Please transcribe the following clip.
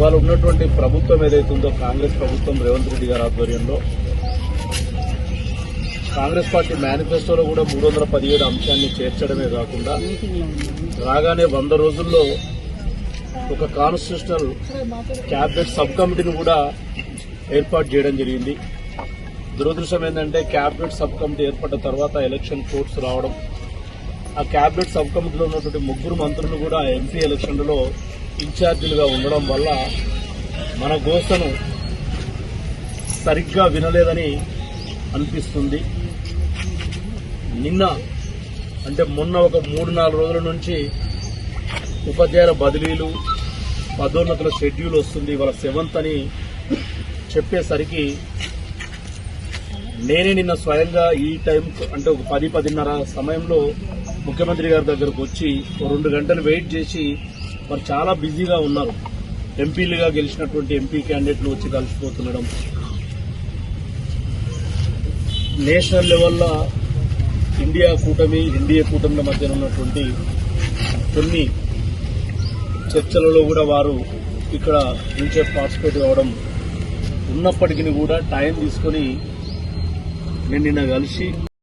ఇవాళ ఉన్నటువంటి ప్రభుత్వం ఏదైతే ఉందో కాంగ్రెస్ ప్రభుత్వం రేవంత్ రెడ్డి గారి ఆధ్వర్యంలో కాంగ్రెస్ పార్టీ మేనిఫెస్టోలో కూడా మూడు వందల పదిహేడు అంశాన్ని చేర్చడమే కాకుండా రాగానే వంద రోజుల్లో ఒక కాన్స్టిట్యూషనల్ క్యాబినెట్ సబ్ కమిటీని కూడా ఏర్పాటు చేయడం జరిగింది. దురదృష్టం ఏంటంటే క్యాబినెట్ సబ్ కమిటీ ఏర్పడిన తర్వాత ఎలక్షన్ కోర్ట్స్ రావడం ఆ క్యాబినెట్ సబ్ కమిటీలో ఉన్నటువంటి ముగ్గురు మంత్రులు కూడా ఎంపీ ఎలక్షన్లలో ఇన్ఛార్జీలుగా ఉండడం వల్ల మన గోసను సరిగ్గా వినలేదని అనిపిస్తుంది. నిన్న అంటే మొన్న ఒక మూడు నాలుగు రోజుల నుంచి ఉపాధ్యాయుల బదిలీలు పదోన్నతుల షెడ్యూల్ వస్తుంది. ఇవాళ సెవెంత్ అని చెప్పేసరికి నేనే నిన్న స్వయంగా ఈ టైం అంటే ఒక పది పదిన్నర సమయంలో ముఖ్యమంత్రి గారి దగ్గరకు వచ్చి రెండు గంటలు వెయిట్ చేసి మరి చాలా బిజీగా ఉన్నారు. ఎంపీలుగా గెలిచినటువంటి ఎంపీ క్యాండిడేట్లు వచ్చి కలిసిపోతుండడం. నేషనల్ లెవెల్లో ఇండియా కూటమి ఎన్డీఏ కూటమిల మధ్య ఉన్నటువంటి కొన్ని చర్చలలో కూడా వారు ఇక్కడ నుంచే పార్టిసిపేట్ అవ్వడం ఉన్నప్పటికీ కూడా టైం తీసుకొని నేను నిన్న కలిసి